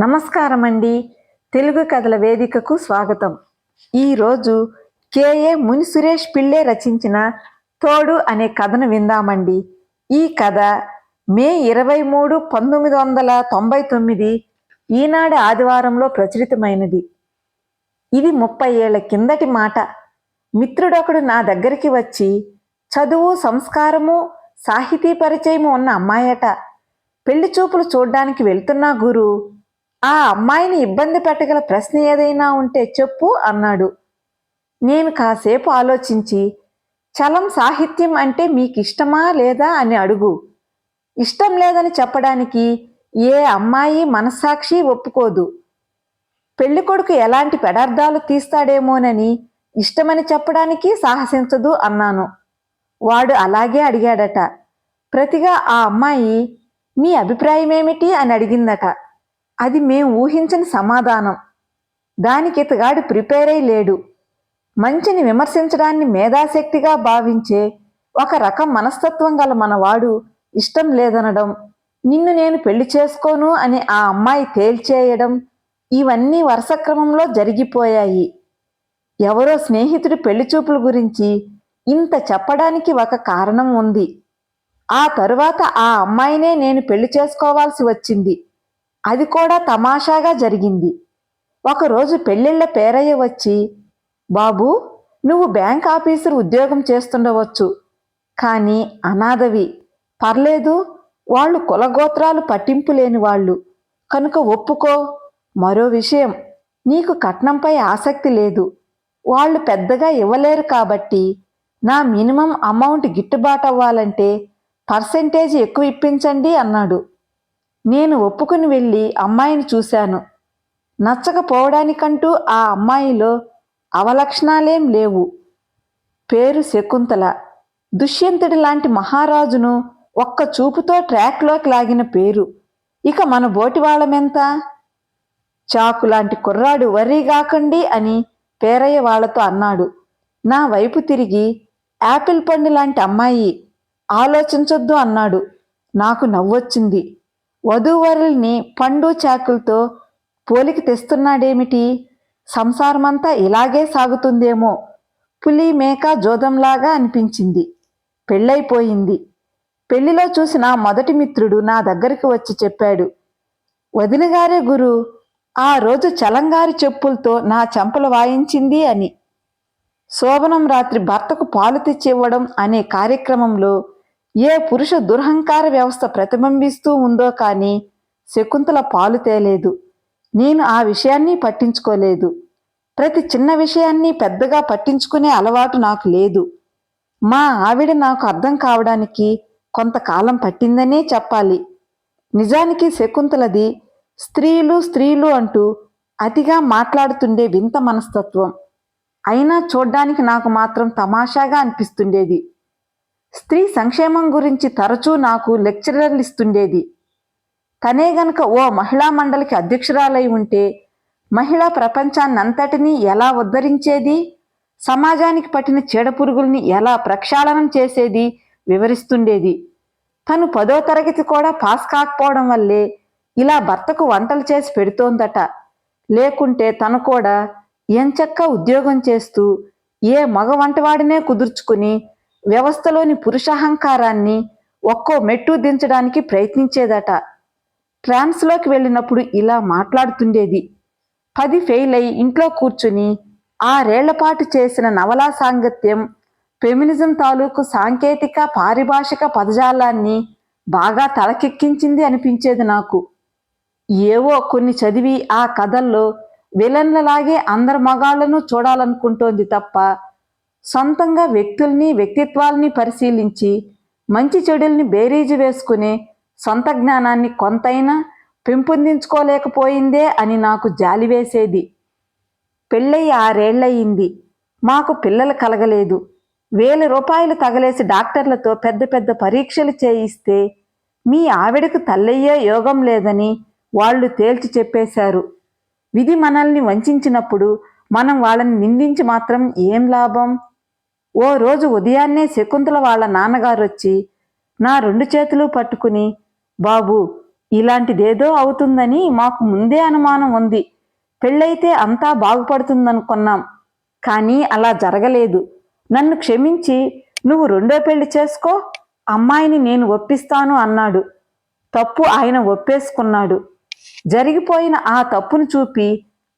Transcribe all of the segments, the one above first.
నమస్కారం అండి తెలుగు కథల వేదికకు స్వాగతం. ఈరోజు కేఏ ముని సురేష్ పిళ్ళే రచించిన తోడు అనే కథను విందామండి. ఈ కథ మే ఇరవై మూడు పంతొమ్మిది వందల తొంభై తొమ్మిది ఈనాడు ఆదివారంలో ప్రచురితమైనది. ఇది ముప్పై ఏళ్ళ కిందటి మాట. మిత్రుడొకడు నా దగ్గరికి వచ్చి చదువు సంస్కారము సాహితీ పరిచయము ఉన్న అమ్మాయట. పెళ్ళి చూపులు చూడ్డానికి వెళ్తున్నా గురు. ఆ అమ్మాయిని ఇబ్బంది పెట్టగల ప్రశ్న ఏదైనా ఉంటే చెప్పు అన్నాడు. నేను కాసేపు ఆలోచించి చలం సాహిత్యం అంటే మీకు ఇష్టమా లేదా అని అడుగు. ఇష్టం లేదని చెప్పడానికి ఏ అమ్మాయి మనస్సాక్షి ఒప్పుకోదు. పెళ్ళి కొడుకు ఎలాంటి పెడార్థాలు తీస్తాడేమోనని ఇష్టమని చెప్పడానికి సాహసించదు అన్నాను. వాడు అలాగే అడిగాడట. ప్రతిగా ఆ అమ్మాయి మీ అభిప్రాయం ఏమిటి అని అడిగిందట. అది మేము ఊహించని సమాధానం. దానికి ఇతగాడు ప్రిపేర్ అయి లేడు. మంచిని విమర్శించడాన్ని మేధాశక్తిగా భావించే ఒక రకం మనస్తత్వం గల మనవాడు ఇష్టం లేదనడం నిన్ను నేను పెళ్ళి చేసుకోను అని ఆ అమ్మాయి తేల్చేయడం ఇవన్నీ వరుస క్రమంలో జరిగిపోయాయి. ఎవరో స్నేహితుడి పెళ్ళి చూపుల గురించి ఇంత చెప్పడానికి ఒక కారణం ఉంది. ఆ తరువాత ఆ అమ్మాయినే నేను పెళ్ళి చేసుకోవాల్సి వచ్చింది. అది కూడా తమాషాగా జరిగింది. ఒకరోజు పెళ్ళిళ్ళ పేరయ్య వచ్చి బాబు నువ్వు బ్యాంక్ ఆఫీసర్ ఉద్యోగం చేస్తుండవచ్చు. కానీ అనాథవి. పర్లేదు వాళ్ళు కులగోత్రాలు పట్టింపు లేని వాళ్ళు. కనుక ఒప్పుకో. మరో విషయం నీకు కట్నంపై ఆసక్తి లేదు. వాళ్ళు పెద్దగా ఇవ్వలేరు కాబట్టి నా మినిమం అమౌంట్ గిట్టుబాటు అవ్వాలంటే పర్సెంటేజ్ ఎక్కువ ఇప్పించండి అన్నాడు. నేను ఒప్పుకుని వెళ్ళి అమ్మాయిని చూశాను. నచ్చకపోవడానికంటూ ఆ అమ్మాయిలో అవలక్షణాలేం లేవు. పేరు శకుంతల. దుష్యంతుడి లాంటి మహారాజును ఒక్క చూపుతో ట్రాక్లోకి లాగిన పేరు. ఇక మన బోటి వాళ్ళమెంత? చాకు లాంటి కుర్రాడు వర్రీగాకండి అని పేరయ్య వాళ్ళతో అన్నాడు. నా వైపు తిరిగి యాపిల్ పండు లాంటి అమ్మాయి ఆలోచించొద్దు అన్నాడు. నాకు నవ్వొచ్చింది. వధూవరుల్ని పండు చాకులతో పోలికి తెస్తున్నాడేమిటి? సంసారమంతా ఇలాగే సాగుతుందేమో? పులి మేక జోదంలాగా అనిపించింది. పెళ్ళైపోయింది. పెళ్ళిలో చూసిన మొదటి మిత్రుడు నా దగ్గరికి వచ్చి చెప్పాడు. వదినగారే గురు ఆ రోజు చలంగారి చెప్పులతో నా చెంపలు వాయించింది అని. శోభనం రాత్రి భర్తకు పాలు తెచ్చి ఇవ్వడం అనే కార్యక్రమంలో ఏ పురుష దురహంకార వ్యవస్థ ప్రతిబింబిస్తూ ఉందో కానీ శకుంతల పాలు తేలేదు. నేను ఆ విషయాన్ని పట్టించుకోలేదు. ప్రతి చిన్న విషయాన్ని పెద్దగా పట్టించుకునే అలవాటు నాకు లేదు. మా ఆవిడ నాకు అర్థం కావడానికి కొంతకాలం పట్టిందనే చెప్పాలి. నిజానికి శకుంతలది స్త్రీలు స్త్రీలు అంటూ అతిగా మాట్లాడుతుండే వింత మనస్తత్వం. అయినా చూడ్డానికి నాకు మాత్రం తమాషాగా అనిపిస్తుండేది. స్త్రీ సంక్షేమం గురించి తరచూ నాకు లెక్చరర్లు ఇస్తుండేది. తనే గనక ఓ మహిళా మండలికి అధ్యక్షురాలై ఉంటే మహిళా ప్రపంచాన్నంతటినీ ఎలా ఉద్ధరించేది? సమాజానికి పట్టిన చీడపురుగుల్ని ఎలా ప్రక్షాళనం చేసేది? వివరిస్తుండేది. తను పదో తరగతి కూడా పాస్ కాకపోవడం వల్లే ఇలా భర్తకు వంటలు చేసి పెడుతోందట. లేకుంటే తను కూడా ఎంచక్క ఉద్యోగం చేస్తూ ఏ మగ వంటవాడినే కుదుర్చుకుని వ్యవస్థలోని పురుషహంకారాన్ని ఒక్కో మెట్టు దించడానికి ప్రయత్నించేదట. ట్రాన్స్లోకి వెళ్ళినప్పుడు ఇలా మాట్లాడుతుండేది. పది ఫెయిల్ అయి ఇంట్లో కూర్చుని ఆరేళ్ళపాటు చేసిన నవలా సాంగత్యం ఫెమినిజం తాలూకు సాంకేతిక పారిభాషిక పదజాలాన్ని బాగా తలకెక్కించింది అనిపించేది నాకు. ఏవో కొన్ని చదివి ఆ కథల్లో విలన్లలాగే అందరి మగాళ్ళను చూడాలనుకుంటోంది తప్ప సొంతంగా వ్యక్తుల్ని వ్యక్తిత్వాల్ని పరిశీలించి మంచి చెడుల్ని బేరీజు వేసుకునే సొంత జ్ఞానాన్ని కొంతైనా పెంపొందించుకోలేకపోయిందే అని నాకు జాలి వేసేది. పెళ్ళయి ఆరేళ్ళయింది మాకు పిల్లలు కలగలేదు. వేల రూపాయలు తగలేసి డాక్టర్లతో పెద్ద పెద్ద పరీక్షలు చేయిస్తే మీ ఆవిడకు తల్లయ్యే యోగం లేదని వాళ్ళు తేల్చి చెప్పేశారు. విధి మనల్ని వంచినప్పుడు మనం వాళ్ళని నిందించి మాత్రం ఏం లాభం? ఓ రోజు ఉదయాన్నే శకుంతల వాళ్ళ నాన్నగారు వచ్చి నా రెండు చేతులు పట్టుకుని బాబు ఇలాంటిదేదో అవుతుందని మాకు ముందే అనుమానం ఉంది. పెళ్ళైతే అంతా బాగుపడుతుందనుకున్నాం కానీ అలా జరగలేదు. నన్ను క్షమించి నువ్వు రెండో పెళ్ళి చేసుకో అమ్మాయిని నేను ఒప్పిస్తాను అన్నాడు. తప్పు ఆయన ఒప్పేసుకున్నాడు. జరిగిపోయిన ఆ తప్పును చూపి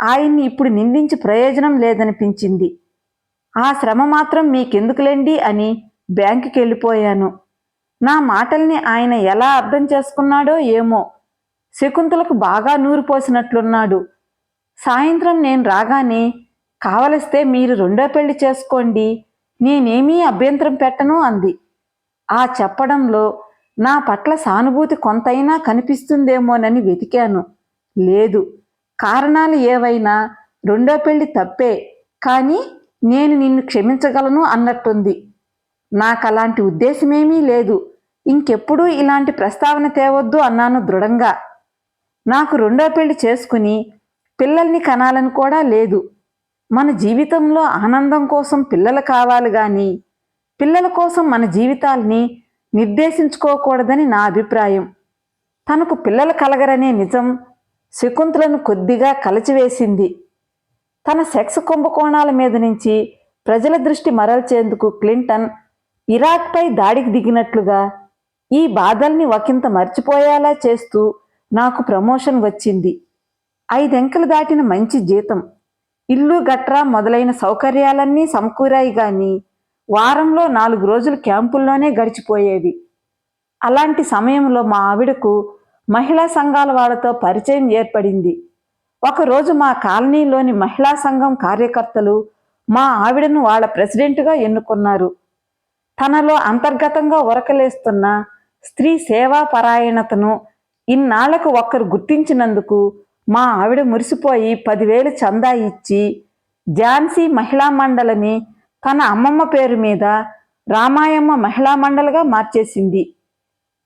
ఆయన్ని ఇప్పుడు నిందించి ప్రయోజనం లేదనిపించింది. ఆ శ్రమ మాత్రం మీకెందుకులేండి అని బ్యాంకుకి వెళ్ళిపోయాను నా మాటల్ని ఆయన ఎలా అర్థం చేసుకున్నాడో ఏమో. శకుంతలకు బాగా నూరు పోసినట్లున్నాడు. సాయంత్రం నేను రాగానే కావలిస్తే మీరు రెండో పెళ్ళి చేసుకోండి నేనేమీ అభ్యంతరం పెట్టను అంది. ఆ చెప్పడంలో నా పట్ల సానుభూతి కొంతైనా కనిపిస్తుందేమోనని వెతికాను. లేదు కారణాలు ఏవైనా రెండో పెళ్ళి తప్పే కానీ నేను నిన్ను క్షమించగలను అన్నట్టుంది. నాకు అలాంటి ఉద్దేశమేమీ లేదు. ఇంకెప్పుడూ ఇలాంటి ప్రస్తావన తేవద్దు అన్నాను దృఢంగా. నాకు రెండో పెళ్ళి చేసుకుని పిల్లల్ని కనాలని కూడా లేదు. మన జీవితంలో ఆనందం కోసం పిల్లలు కావాలి కానీ పిల్లల కోసం మన జీవితాల్ని నిర్దేశించుకోకూడదని నా అభిప్రాయం. తనకు పిల్లలు కలగరనే నిజం శకుంతలను కొద్దిగా కలచివేసింది. తన సెక్స్ కుంభకోణాల మీద నుంచి ప్రజల దృష్టి మరల్చేందుకు క్లింటన్ ఇరాక్పై దాడికి దిగినట్లుగా ఈ బాధల్ని ఒకంత మర్చిపోయేలా చేస్తూ నాకు ప్రమోషన్ వచ్చింది. ఐదెంకలు దాటిన మంచి జీతం ఇల్లు గట్రా మొదలైన సౌకర్యాలన్నీ సమకూరాయి గాని వారంలో నాలుగు రోజులు క్యాంపుల్లోనే గడిచిపోయేవి. అలాంటి సమయంలో మా ఆవిడకు మహిళా సంఘాల వాళ్ళతో పరిచయం ఏర్పడింది. ఒకరోజు మా కాలనీలోని మహిళా సంఘం కార్యకర్తలు మా ఆవిడను వాళ్ళ ప్రెసిడెంట్గా ఎన్నుకున్నారు. తనలో అంతర్గతంగా ఉరకలేస్తున్న స్త్రీ సేవా పరాయణతను ఇన్నాళ్ళకు ఒక్కరు గుర్తించినందుకు మా ఆవిడ మురిసిపోయి పదివేలు చందా ఇచ్చి ఝాన్సీ మహిళా మండలిని తన అమ్మమ్మ పేరు మీద రామాయమ్మ మహిళా మండలిగా మార్చేసింది.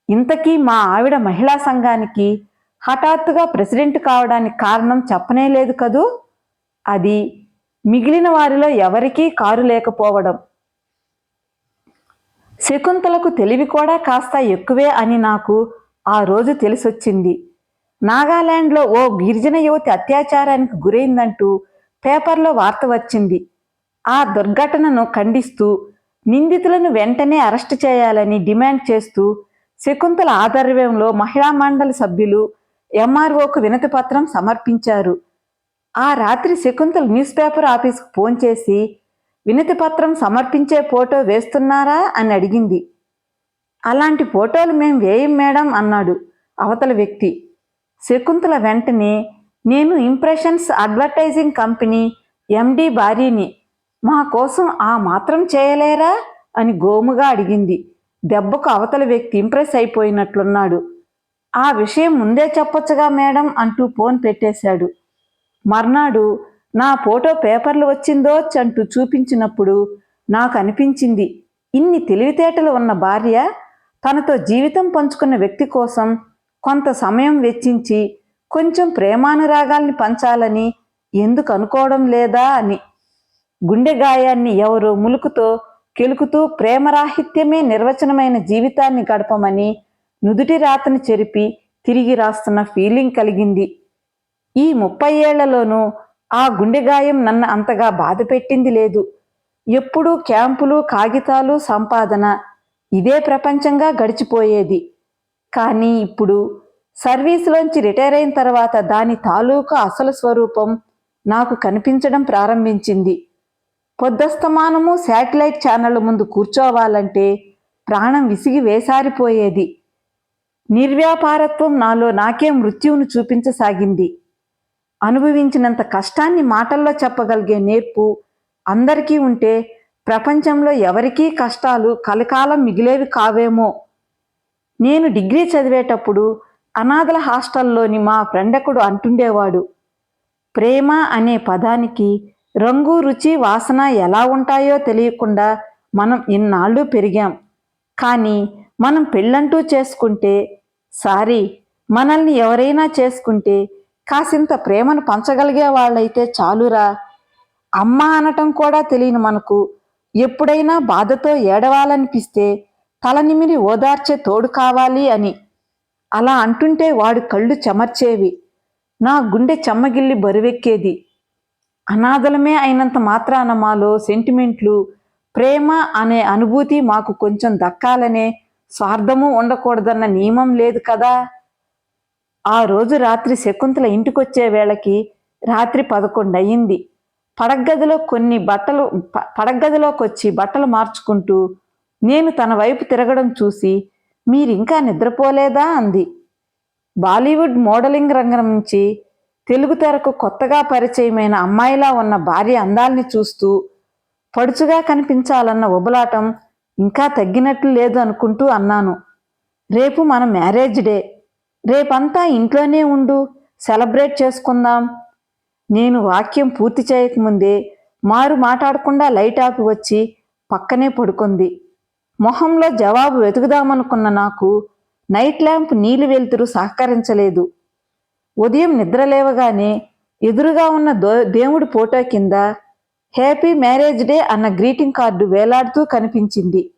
ఇంతకీ మా ఆవిడ మహిళా సంఘానికి హఠాత్తుగా ప్రెసిడెంట్ కావడానికి కారణం చెప్పనే లేదు కదూ? అది మిగిలిన వారిలో ఎవరికీ కారు లేకపోవడం. శకుంతలకు తెలివి కూడా కాస్త ఎక్కువే అని నాకు ఆ రోజు తెలిసొచ్చింది. నాగాలాండ్లో ఓ గిరిజన యువతి అత్యాచారానికి గురైందంటూ పేపర్లో వార్త వచ్చింది. ఆ దుర్ఘటనను ఖండిస్తూ నిందితులను వెంటనే అరెస్టు చేయాలని డిమాండ్ చేస్తూ శకుంతల ఆధ్వర్యంలో మహిళా మండలి సభ్యులు ఎంఆర్ఓకు వినతి పత్రం సమర్పించారు. ఆ రాత్రి శకుంతల న్యూస్ పేపర్ ఆఫీస్కు ఫోన్ చేసి వినతి పత్రం సమర్పించే ఫోటో వేస్తున్నారా? అని అడిగింది. అలాంటి ఫోటోలు మేం వేయం మేడం అన్నాడు అవతల వ్యక్తి. శకుంతల వెంటనే నేను ఇంప్రెషన్స్ అడ్వర్టైజింగ్ కంపెనీ ఎండి భార్యని మా కోసం ఆ మాత్రం చేయలేరా? అని గోముగా అడిగింది. దెబ్బకు అవతల వ్యక్తి ఇంప్రెస్ అయిపోయినట్లున్నాడు. ఆ విషయం ముందే చెప్పొచ్చుగా మేడం అంటూ ఫోన్ పెట్టేశాడు. మర్నాడు నా ఫోటో పేపర్లు వచ్చిందో అంటూ చూపించినప్పుడు నాకు అనిపించింది ఇన్ని తెలివితేటలు ఉన్న భార్య తనతో జీవితం పంచుకున్న వ్యక్తి కోసం కొంత సమయం వెచ్చించి కొంచెం ప్రేమానురాగాల్ని పంచాలని ఎందుకు అనుకోవడం లేదా అని. గుండె గాయాన్ని ఎవరో ములుకుతో కెలుకుతూ ప్రేమరాహిత్యమే నిర్వచనమైన జీవితాన్ని గడపమని నుదుటి రాతను చెరిపి తిరిగి రాస్తున్న ఫీలింగ్ కలిగింది. ఈ ముప్పై ఏళ్ళలోనూ ఆ గుండె గాయం నన్ను అంతగా బాధ పెట్టింది లేదు. ఎప్పుడూ క్యాంపులు కాగితాలు సంపాదన ఇదే ప్రపంచంగా గడిచిపోయేది. కానీ ఇప్పుడు సర్వీసులోంచి రిటైర్ అయిన తర్వాత దాని తాలూకు అసలు స్వరూపం నాకు కనిపించడం ప్రారంభించింది. పొద్దస్తమానము శాటిలైట్ ఛానళ్ళ ముందు కూర్చోవాలంటే ప్రాణం విసిగి వేసారిపోయేది. నిర్వ్యాపారత్వం నాలో నాకే మృత్యువును చూపించసాగింది. అనుభవించినంత కష్టాన్ని మాటల్లో చెప్పగలిగే నేర్పు అందరికీ ఉంటే ప్రపంచంలో ఎవరికీ కష్టాలు కలకాలం మిగిలేవి కావేమో. నేను డిగ్రీ చదివేటప్పుడు అనాథల హాస్టల్లోని మా ఫ్రెండకుడు అంటుండేవాడు. ప్రేమ అనే పదానికి రంగు రుచి వాసన ఎలా ఉంటాయో తెలియకుండా మనం ఇన్నాళ్ళు పెరిగాం. కానీ మనం పెళ్ళంటూ చేసుకుంటే సారీ మనల్ని ఎవరైనా చేసుకుంటే కాసింత ప్రేమను పంచగలిగే వాళ్ళైతే చాలురా. అమ్మ అనటం కూడా తెలియని మనకు ఎప్పుడైనా బాధతో ఏడవాలనిపిస్తే తలనిమిరి ఓదార్చే తోడు కావాలి అని. అలా అంటుంటే వాడు కళ్ళు చెమర్చేవి. నా గుండె చెమ్మగిల్లి బరువెక్కేది. అనాథలమే అయినంత మాత్రాన మాలో సెంటిమెంట్లు ప్రేమ అనే అనుభూతి మాకు కొంచెం దక్కాలనే స్వార్థము ఉండకూడదన్న నియమం లేదు కదా? ఆ రోజు రాత్రి శకుంతల ఇంటికొచ్చే వేళకి రాత్రి పదకొండు అయ్యింది పడగదిలో కొన్ని బట్టలు పడగదిలోకి వచ్చి బట్టలు మార్చుకుంటూ నేను తన వైపు తిరగడం చూసి మీరింకా నిద్రపోలేదా? అంది. బాలీవుడ్ మోడలింగ్ రంగం నుంచి తెలుగు తెరకు కొత్తగా పరిచయమైన అమ్మాయిలా ఉన్న భార్య అందాల్ని చూస్తూ పడుచుగా కనిపించాలన్న ఉబలాటం ఇంకా తగ్గినట్లు లేదు అనుకుంటూ అన్నాను. రేపు మన మ్యారేజ్ డే. రేపంతా ఇంట్లోనే ఉండు. సెలబ్రేట్ చేసుకుందాం. నేను వాక్యం పూర్తి చేయకముందే మారు మాట్లాడకుండా లైట్ ఆపి వచ్చి పక్కనే పడుకుంది. మొహంలో జవాబు వెతుకుదామనుకున్న నాకు నైట్ ల్యాంప్ నీలి వెలుతురు సహకరించలేదు. ఉదయం నిద్రలేవగానే ఎదురుగా ఉన్న దో దేవుడి ఫోటో కింద హ్యాపీ మ్యారేజ్ డే అన్న గ్రీటింగ్ కార్డు వేలాడుతూ కనిపించింది.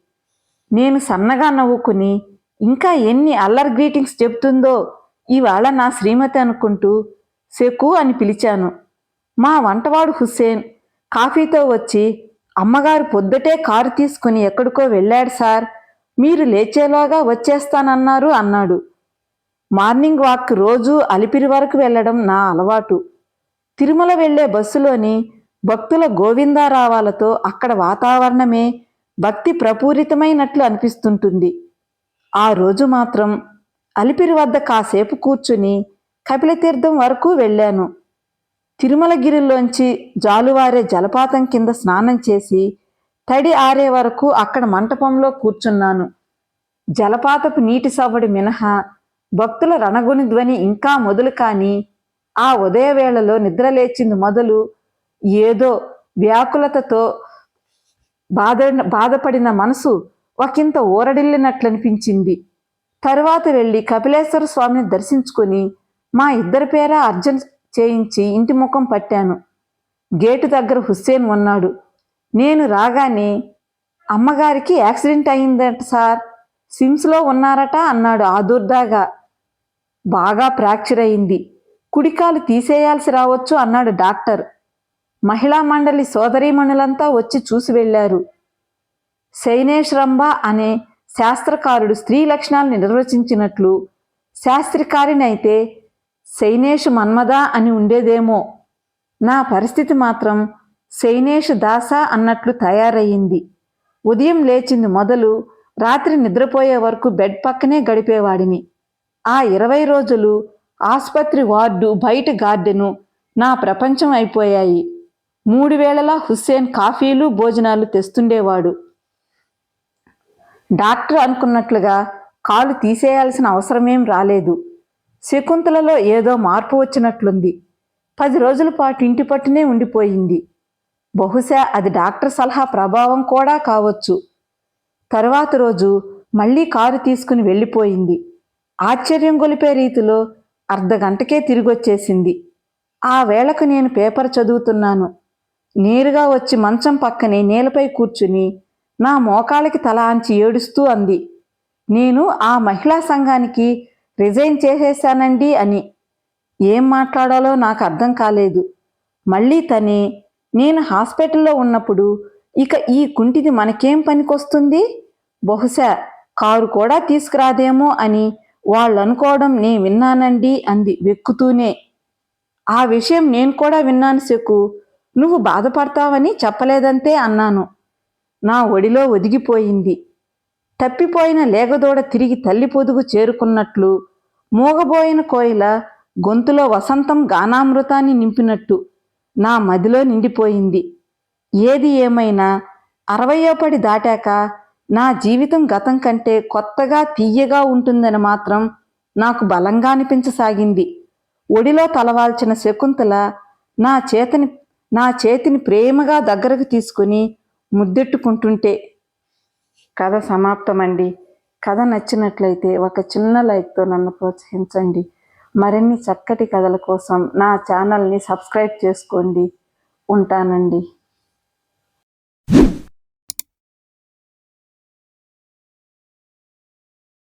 నేను సన్నగా నవ్వుకుని ఇంకా ఎన్ని అల్లర్ గ్రీటింగ్స్ చెప్తుందో ఇవాళ నా శ్రీమతి అనుకుంటూ సెకు అని పిలిచాను. మా వంటవాడు హుస్సేన్ కాఫీతో వచ్చి అమ్మగారు పొద్దుటే కారు తీసుకుని ఎక్కడికో వెళ్ళాడు సార్ మీరు లేచేలోగా వచ్చేస్తానన్నారు అన్నాడు. మార్నింగ్ వాక్ రోజు అలిపిరి వరకు వెళ్ళడం నా అలవాటు. తిరుమల వెళ్ళే బస్సులోని భక్తుల గోవిందారావాలతో అక్కడ వాతావరణమే భక్తి ప్రపూరితమైనట్లు అనిపిస్తుంటుంది. ఆ రోజు మాత్రం అలిపిరి వద్ద కాసేపు కూర్చుని కపిలతీర్థం వరకు వెళ్ళాను. తిరుమలగిరిలోంచి జాలువారే జలపాతం కింద స్నానం చేసి తడి ఆరే వరకు అక్కడ మంటపంలో కూర్చున్నాను. జలపాతపు నీటి సవ్వడి మినహా భక్తుల రణగుని ధ్వని ఇంకా మొదలు కాని ఆ ఉదయ వేళలో నిద్ర లేచింది మొదలు ఏదో వ్యాకులతతో బాధ బాధపడిన మనసు ఒకంత ఊరడిల్లినట్లనిపించింది. తరువాత వెళ్ళి కపిలేశ్వర స్వామిని దర్శించుకొని మా ఇద్దరి పేర అర్జన్ చేయించి ఇంటి ముఖం పట్టాను. గేటు దగ్గర హుస్సేన్ ఉన్నాడు. నేను రాగానే అమ్మగారికి యాక్సిడెంట్ అయిందట సార్. సిమ్స్లో ఉన్నారట అన్నాడు ఆదుర్దాగా. బాగా ఫ్రాక్చర్ అయింది. కుడికాలు తీసేయాల్సి రావచ్చు అన్నాడు డాక్టర్. మహిళా మండలి సోదరీమణులంతా వచ్చి చూసి వెళ్ళారు. శైనేష్ రంభ అనే శాస్త్రకారుడు స్త్రీ లక్షణాలను నిర్వచించినట్లు శాస్త్రకారినైతే శైనేష్ మన్మద అని ఉండేదేమో. నా పరిస్థితి మాత్రం శైనేష్ దాస అన్నట్లు తయారయ్యింది. ఉదయం లేచింది మొదలు రాత్రి నిద్రపోయే వరకు బెడ్ పక్కనే గడిపేవాడిని. ఆ ఇరవై రోజులు ఆసుపత్రి వార్డు బయట గార్డెను నా ప్రపంచం అయిపోయాయి. మూడు వేళలా హుస్సేన్ కాఫీలు భోజనాలు తెస్తుండేవాడు. డాక్టర్ అనుకున్నట్లుగా కాలు తీసేయాల్సిన అవసరమేం రాలేదు. శకుంతలలో ఏదో మార్పు వచ్చినట్లుంది. పది రోజుల పాటు ఇంటి పట్టునే ఉండిపోయింది. బహుశా అది డాక్టర్ సలహా ప్రభావం కూడా కావచ్చు. తరువాత రోజు మళ్ళీ కారు తీసుకుని వెళ్ళిపోయింది. ఆశ్చర్యం గొలిపే రీతిలో అర్ధ గంటకే తిరిగొచ్చేసింది. ఆ వేళకు నేను పేపర్ చదువుతున్నాను. నేరుగా వచ్చి మంచం పక్కనే నేలపై కూర్చుని నా మోకాళ్ళకి తల అంచి ఏడుస్తూ అంది. నేను ఆ మహిళా సంఘానికి రిజైన్ చేసేశానండి అని. ఏం మాట్లాడాలో నాకు అర్థం కాలేదు. మళ్ళీ తనే నేను హాస్పిటల్లో ఉన్నప్పుడు ఇక ఈ కుంటిది మనకేం పనికొస్తుంది? బహుశా కారు కూడా తీసుకురాదేమో అని వాళ్ళు అనుకోవడం నేను విన్నానండి అంది వెక్కుతూనే. ఆ విషయం నేను కూడా విన్నాను శకు. నువ్వు బాధపడతావని చెప్పలేదంతే అన్నాను. నా ఒడిలో ఒదిగిపోయింది. తప్పిపోయిన లేగదోడ తిరిగి తల్లి పొదుగు చేరుకున్నట్లు మూగబోయిన కోయిల గొంతులో వసంతం గానామృతాన్ని నింపినట్టు నా మదిలో నిండిపోయింది. ఏది ఏమైనా అరవయో పడి దాటాక నా జీవితం గతం కంటే కొత్తగా తీయగా ఉంటుందని మాత్రం నాకు బలంగా అనిపించసాగింది. ఒడిలో తలవాల్చిన శకుంతల నా చేతిని నా చేతిని ప్రేమగా దగ్గరకు తీసుకుని ముద్దెట్టుకుంటుంటే కథ సమాప్తమండి. కథ నచ్చినట్లయితే ఒక చిన్న లైక్తో నన్ను ప్రోత్సహించండి. మరిన్ని చక్కటి కథల కోసం నా ఛానల్ని సబ్స్క్రైబ్ చేసుకోండి. ఉంటానండి.